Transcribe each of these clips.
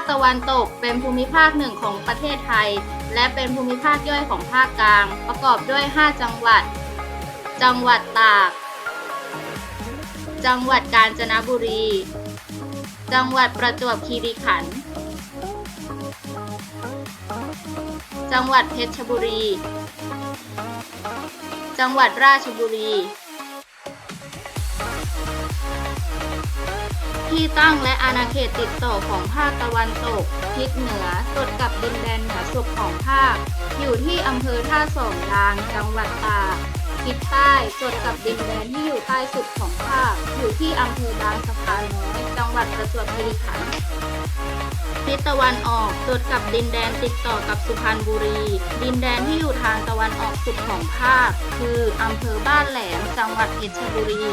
คตะวันตกเป็นภูมิภาคหนึ่งของประเทศไทย และเป็นภูมิภาคย่อยของภาคกลาง ประกอบด้วย 5 จังหวัด จังหวัดตาก จังหวัดกาญจนบุรี จังหวัดประจวบคีรีขันธ์ จังหวัดเพชรบุรี จังหวัดราชบุรี ที่ตั้งและอาณาเขตติดต่อของภาคตะวันตกทิศเหนือติดกับดินแดนเหนือสุดของภาค อยู่ที่อำเภอท่าสองยาง จังหวัดตากทิศใต้ติดกับดินแดนที่อยู่ใต้สุดของภาค อยู่ที่อำเภอบางสะพานน้อย จังหวัดประจวบคีรีขันธ์ทิศตะวันออกติดกับดินแดนติดต่อกับสุพรรณบุรี ดินแดนที่อยู่ทางตะวันออกสุดของภาค คืออำเภอบ้านแหลม จังหวัดเพชรบุรี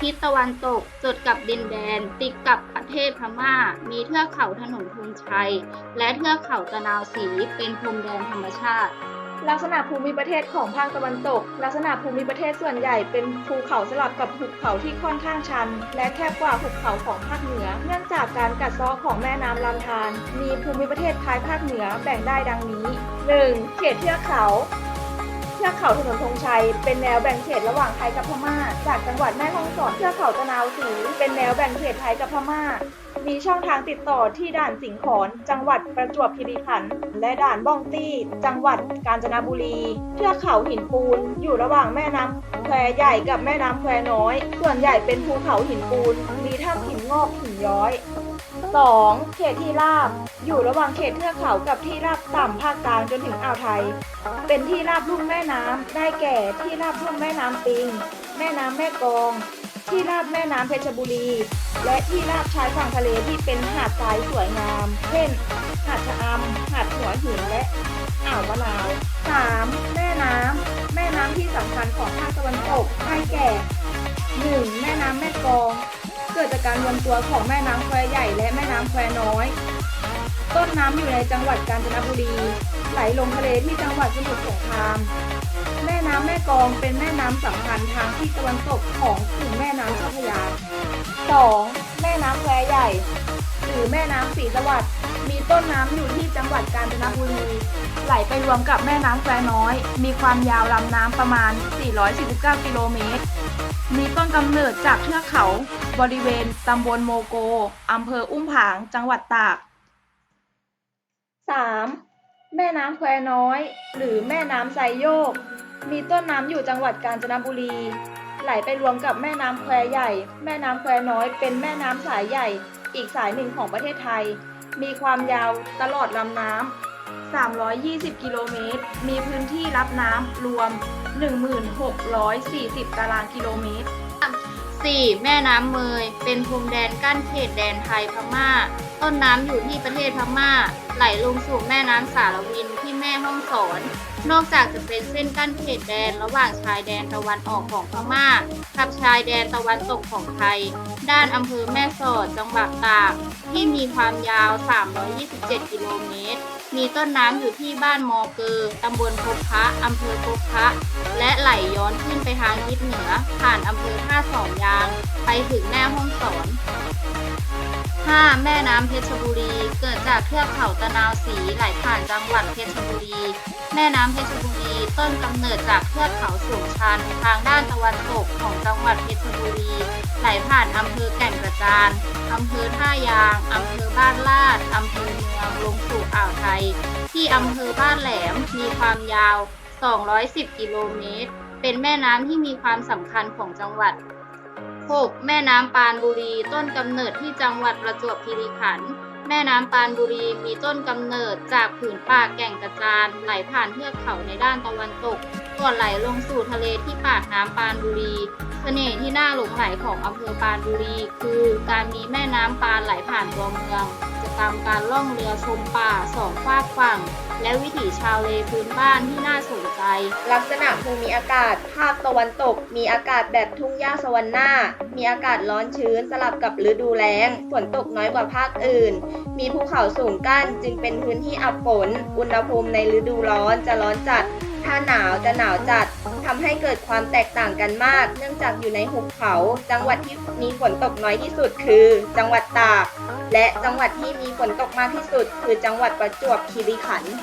ทิศตะวันตกจดกับดินแดน ติดกับประเทศพม่า มีเทือกเขาถนนธงชัย และเทือกเขาตะนาวศรีเป็นพรมแดนธรรมชาติ ลักษณะภูมิประเทศของภาคตะวันตก ลักษณะภูมิประเทศส่วนใหญ่เป็นภูเขาสลับกับหุบเขาที่ค่อนข้างชัน และแคบกว่าหุบเขาของภาคเหนือ เนื่องจากการกัดเซาะของแม่น้ำลำธารมีภูมิประเทศคล้ายภาคเหนือแบ่งได้ดังนี้ 1. เขตเทือกเขา เทือกเขาถนนธงชัย เป็นแนวแบ่งเขตระหว่างไทยกับพม่า จากจังหวัดแม่ฮ่องสอนเทือกเขาตะนาวศรีเป็นแนวแบ่งเขตไทยกับพม่า มีช่องทางติดต่อที่ด่านสิงขอน จังหวัดประจวบคีรีขันธ์และด่านบ้องตี้ จังหวัดกาญจนบุรี เทือกเขาหินปูน อยู่ระหว่างแม่น้ำแควใหญ่กับแม่น้ำแควน้อย ส่วนใหญ่เป็นภูเขาหินปูน มีถ้ำหินงอกหินย้อย 2. เขตที่ราบ อยู่ระหว่างเขตเทือกเขากับที่ราบต่ำภาคกลางจนถึงอ่าวไทย เป็นที่ราบลุ่มแม่น้ำได้แก่ที่ราบลุ่มแม่น้ำปิง แม่น้ำแม่กอง ที่ราบแม่น้ำเพชรบุรี และที่ราบชายฝั่งทะเลที่เป็นหาดทรายสวยงาม เช่น หาดชะอำหาดหัวหินและอ่าวมะนาว 3. แม่น้ำแม่น้ำที่สำคัญของภาคตะวันตกได้แก่ 1. แม่น้ำแม่กอง กิดจากการรวมตัวของแม่น้ำแควใหญ่และแม่น้ำแควน้อย ต้นน้ำอยู่ในจังหวัดกาญจนบุรี ไหลลงทะเลที่จังหวัดสมุทรสงคราม แม่น้ำแม่กองเป็นแม่น้ำสำคัญทางที่ตะวันตกของกลุ่มแม่น้ำเจ้าพระยา 2. แม่น้ำแควใหญ่ หรือแม่น้ำสีสวัสดิ์มีต้นน้ำอยู่ที่จังหวัดกาญจนบุรี ไหลไปรวมกับแม่น้ำแควน้อย มีความยาวลำน้ำประมาณ 449 กิโลเมตร มีต้นกำเนิดจากเทือกเขาบริเวณตำบลโมโกอำเภออุ้มผาง จังหวัดตาก 3. แม่น้ำแควน้อย หรือแม่น้ำไซโยก มีต้นน้ำอยู่จังหวัดกาญจนบุรี ไหลไปรวมกับแม่น้ำแควใหญ่ แม่น้ำแควน้อย เป็นแม่น้ำสายใหญ่ อีกสายหนึ่งของประเทศไทย มีความยาวตลอดลำน้ำ 320 กิโลเมตร มีพื้นที่รับน้ำรวม 1640 ตารางกิโลเมตร 4. แม่น้ำเมย เป็นพรมแดนกั้นเขตแดนไทยพม่า ต้นน้ำอยู่ที่ประเทศพม่า ไหลลงสู่แม่น้ำสารวินที่แม่ฮ่องสอน นอกจากจะเป็นเส้นกั้นเขตแดนระหว่างชายแดนตะวันออกของพม่ากับชายแดนตะวันตกของไทย ด้านอำเภอแม่สอดจังหวัดตากที่มีความยาว 327 กิโลเมตร มีต้นน้ำอยู่ที่บ้านมอเกอร์ตำบลพบพระอำเภอพบพระ และไหลย้อนขึ้นไปทางทิศเหนือ ผ่านอำเภอท่าสองยาง ไปถึงแม่ห้องสอน 5. แม่น้ำเพชรบุรี เกิดจากเทือกเขาตะนาวศรีไหลผ่านจังหวัดเพชรบุรี แม่น้ำเพชรบุรี ต้นกำเนิดจากเทือกเขาสูงชันทางด้านตะวันตกของจังหวัดเพชรบุรี ไหลผ่านอำเภอแก่งกระจานอำเภอท่ายางอำเภอบ้านลาดอำเภอเมืองลงสู่อ่าวไทย ที่อำเภอบ้านแหลมมีความยาว 210 กิโลเมตร เป็นแม่น้ำที่มีความสำคัญของจังหวัด 6. แม่น้ำปานบุรี ต้นกำเนิดที่จังหวัดประจวบคีรีขันธ์แม่น้ำปานบุรีมีต้นกำเนิดจากผืนป่าแก่งกระจานไหลผ่านเทือกเขาในด้านตะวันตกก่อนไหลลงสู่ทะเลที่ปากน้ำปานบุรี เสน่ห์ที่น่าหลงไหลของอำเภอปานบุรี คือการมีแม่น้ำปานไหลผ่านตัวเมือง กรรมการล่องเรือชมป่าสองฝากฝั่ง และวิถีชาวเลพื้นบ้านที่น่าสนใจ ลักษณะภูมิอากาศ ภาคตะวันตก มีอากาศแบบทุ่งหญ้าสวรรค์หน้า มีอากาศร้อนชื้นสลับกับฤดูแล้ง ฝนตกน้อยกว่าภาคอื่น มีภูเขาสูงกั้นจึงเป็นพื้นที่อับฝน อุณหภูมิในฤดูร้อนจะร้อนจัด ถ้าหนาวจะหนาวจัด ทำให้เกิดความแตกต่างกันมาก เนื่องจากอยู่ในหุบเขา จังหวัดที่มีฝนตกน้อยที่สุดคือ จังหวัดตาก และจังหวัดที่มีฝนตกมากที่สุด คือจังหวัดประจวบคีรีขันธ์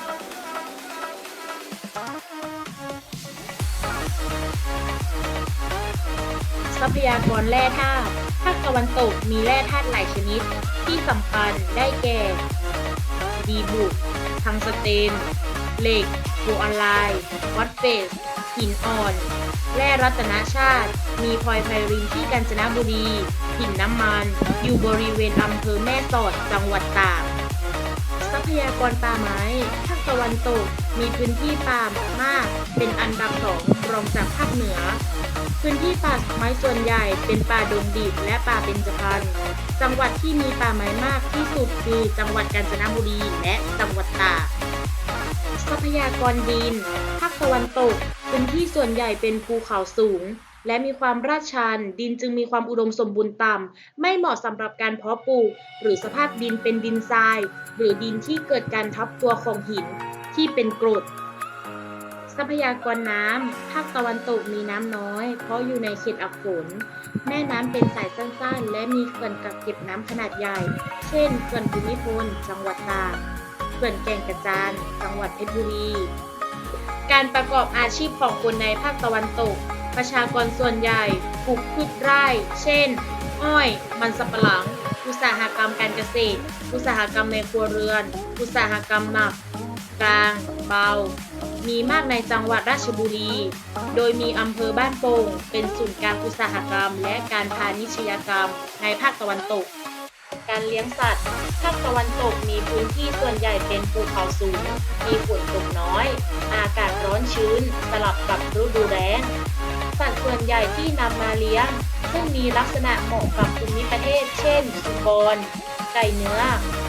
ทรัพยากรแร่ธาตุภาคตะวันตกมีแร่ธาตุหลายชนิด ที่สำคัญได้แก่ ดีบุกทังสเตนเหล็กโฟอัลไลน์วัตเฟส หินอ่อน แร่รัตนชาติ มีพลอยไพรินที่กาญจนบุรี หินน้ำมัน อยู่บริเวณอำเภอแม่สอดจังหวัดตาก ทรัพยากรป่าไม้ ภาคตะวันตก มีพื้นที่ป่ามาก เป็นอันดับสองรองจากภาคเหนือ พื้นที่ป่าไม้ส่วนใหญ่เป็นป่าดงดิบและป่าเบญจพรรณ จังหวัดที่มีป่าไม้มากที่สุดคือจังหวัดกาญจนบุรีและจังหวัดตากทรัพ ยากรดิน ภาคตะวันตกพื้นที่ส่วนใหญ่เป็นภูเขาสูง และมีความราดชัน ดินจึงมีความอุดมสมบูรณ์ต่ำ ไม่เหมาะสำหรับการเพาะปลูก หรือสภาพดินเป็นดินทราย หรือดินที่เกิดการทับตัวของหินที่เป็นกรดทรัพยากรน้ำ ภาคตะวันตกมีน้ำน้อย เพราะอยู่ในเขตอับฝน แม่น้ำเป็นสายสั้นๆ และมีเขื่อนกักเก็บน้ำขนาดใหญ่ เช่นเขื่อนภูมิพล จังหวัดตาก เขื่อนแก่งกระจาน จังหวัดเพชรบุรี การประกอบอาชีพของคนในภาคตะวันตก ประชากรส่วนใหญ่ปลูกพืชไร่ เช่น อ้อย มันสำปะหลัง อุตสาหกรรมการเกษตร อุตสาหกรรมในครัวเรือน อุตสาหกรรมหนัก กลาง เบา มีมากในจังหวัดราชบุรี โดยมีอำเภอบ้านโป่งเป็นศูนย์กลางอุตสาหกรรม และการพาณิชยกรรมในภาคตะวันตก การเลี้ยงสัตว์ ภาคตะวันตกมีพื้นที่ส่วนใหญ่เป็นภูเขาสูง มีฝนตกน้อย อากาศร้อนชื้น สลับกับฤดูแล้ง สัตว์ส่วนใหญ่ที่นำมาเลี้ยง ซึ่งมีลักษณะเหมาะกับภูมิประเทศ เช่น สุกร ไก่เนื้อ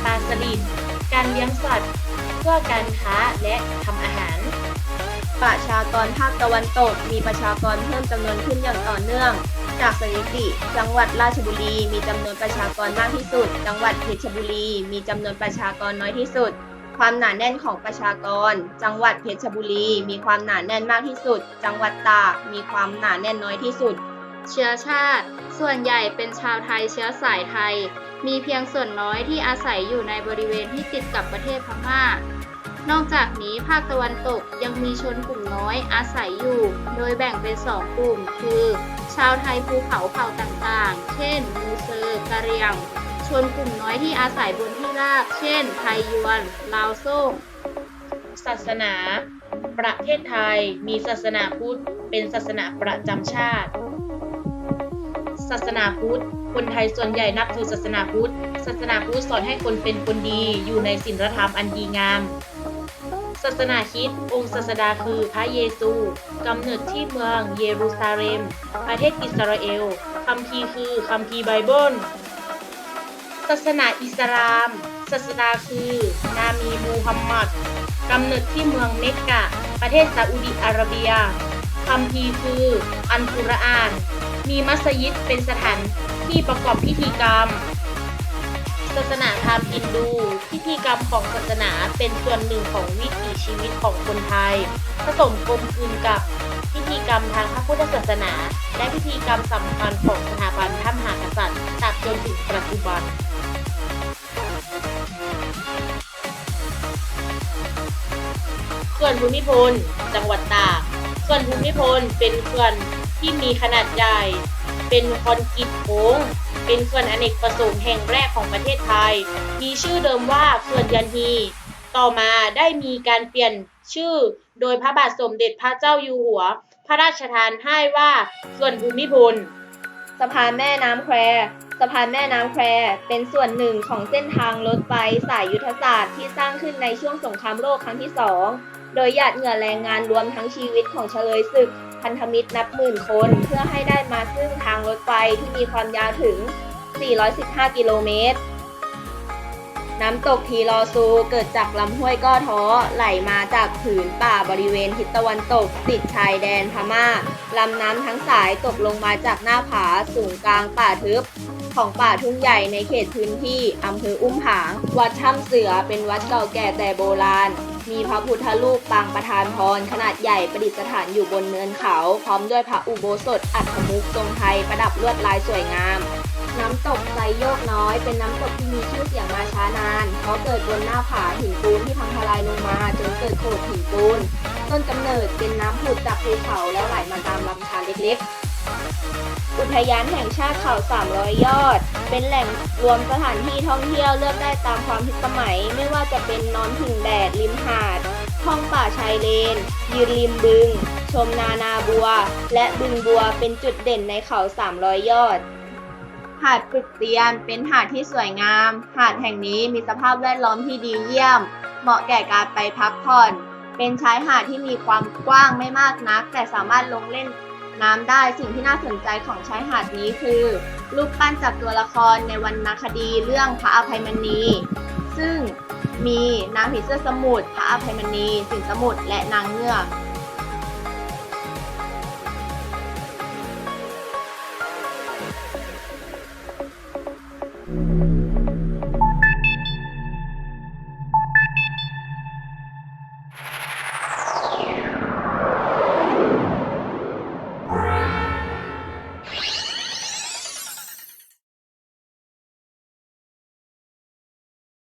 ปลาสลิด การเลี้ยงสัตว์ เพื่อการค้าและทำอาหาร ประชากรภาคตะวันตก มีประชากรเพิ่มจำนวนขึ้นอย่างต่อเนื่อง จากสถิติ จังหวัดราชบุรี มีจำนวนประชากรมากที่สุด จังหวัดเพชรบุรี มีจำนวนประชากรน้อยที่สุด ความหนาแน่นของประชากร จังหวัดเพชรบุรี มีความหนาแน่นมากที่สุด จังหวัดตากมีความหนาแน่นน้อยที่สุด เชื้อชาติ ส่วนใหญ่เป็นชาวไทยเชื้อสายไทย มีเพียงส่วนน้อยที่อาศัยอยู่ในบริเวณที่ติดกับประเทศพม่า นอกจากนี้ภาคตะวันตกยังมีชนกลุ่มน้อยอาศัยอยู่ โดยแบ่งเป็นสองกลุ่ม คือ ชาวไทยภูเขาเผ่าต่างๆ เช่น มูเซอร์กะเรียง ชนกลุ่มน้อยที่อาศัยบนที่ราบ เช่น ไทยยวน ลาวโซ่ศาสนา ประเทศไทยมีศาสนาพุทธเป็นศาสนาประจำชาติ ศาสนาพุทธ คนไทยส่วนใหญ่นับถือศาสนาพุทธ ศาสนาพุทธสอนให้คนเป็นคนดีอยู่ในศีลธรรมอันดีงามาสนาคิดองค์ศาสดาคือพระเยซูกำเนิดที่เมืองเยรูซาเล็ม ประเทศอิสราเอลคัมภีคือคัมภีร์ไบเบิลศาสนาอิสลามศาสดาคือ นามีมูฮัมหมัดกำเนิดที่เมืองเมกกะ ประเทศซาอุดิอาระเบียคัมภีร์คือ อันกุรอาน มีมัสยิดเป็นสถานที่ประกอบพิธีกรรม ศาสนาพราหมณ์ฮินดู พิธีกรรมของศาสนาเป็นส่วนหนึ่งของวิถีชีวิตของคนไทย ผสมกลมกลืนกับพิธีกรรมทางพระพุทธศาสนา และพิธีกรรมสำคัญของสถาบันพระมหากษัตริย์ตราบจนถึงปัจจุบันเขื่อนภูมิพล จังหวัดตากเขื่อนภูมิพลเป็นเขื่อนที่มีขนาดใหญ่ เป็นคอนกรีตโค้ง เป็นเขื่อนอเนกประสงค์แห่งแรกของประเทศไทย มีชื่อเดิมว่าเขื่อนยันฮี ต่อมาได้มีการเปลี่ยนชื่อโดยพระบาทสมเด็จพระเจ้าอยู่หัว พระราชทานให้ว่าเขื่อนภูมิพล สะพานแม่น้ำแควสะพานแม่น้ำแควเป็นส่วนหนึ่งของเส้นทางรถไฟสายยุทธศาสตร์ที่สร้างขึ้นในช่วงสงครามโลกครั้งที่สอง โดยหยาดเหงื่อแรงงานรวมทั้งชีวิตของเฉลยศึก พันธมิตรนับหมื่นคนเพื่อให้ได้มาซึ่งทางรถไฟที่มีความยาวถึง 415 กิโลเมตร น้ำตกทีลอซูเกิดจากลำห้วยก้อท้อไหลมาจากผืนป่าบริเวณทิศตะวันตก ติดชายแดนพม่าลำน้ำทั้งสายตกลงมาจากหน้าผาสูงกลางป่าทึบของป่าทุ่งใหญ่ในเขตพื้นที่อำเภออุ้มผาง วัดถ้ำเสือเป็นวัดเก่าแก่แต่โบราณ มีพระพุทธรูปปางประธานพรขนาดใหญ่ประดิษฐานอยู่บนเนินเขา พร้อมด้วยพระอุโบสถอัฐมุกทรงไทยประดับลวดลายสวยงาม น้ำตกไซโยกน้อย เป็นน้ำตกที่มีชื่อเสียงมาช้านานเพราะเกิดบนหน้าผาหินปูนที่พังทลายลงมาจนเกิดโขดหินปูนต้นกำเนิดเป็นน้ำผุดจากภูเขาแล้วไหลมาตามลำธารเล็กๆ อุทยานแห่งชาติเขา300 ยอด เป็นแหล่งรวมสถานที่ท่องเที่ยวเลือกได้ตามความพิสมัย ไม่ว่าจะเป็นนอนถึงแดดริมหาด ท่องป่าชายเลน ยืนริมบึง ชมนานาบัว และบึงบัวเป็นจุดเด่นในเขา300 ยอด หาดปึกเตียนเป็นหาดที่สวยงาม หาดแห่งนี้มีสภาพแวดล้อมที่ดีเยี่ยม เหมาะแก่การไปพักผ่อน เป็นชายหาดที่มีความกว้างไม่มากนัก แต่สามารถลงเล่น น้ำได้สิ่งที่น่าสนใจของชายหาดนี้คือ รูปปั้นจากตัวละครในวรรณคดีเรื่องพระอภัยมณี ซึ่งมีนางผีเสื้อสมุทรพระอภัยมณีสิงสมุทรและนางเงือกค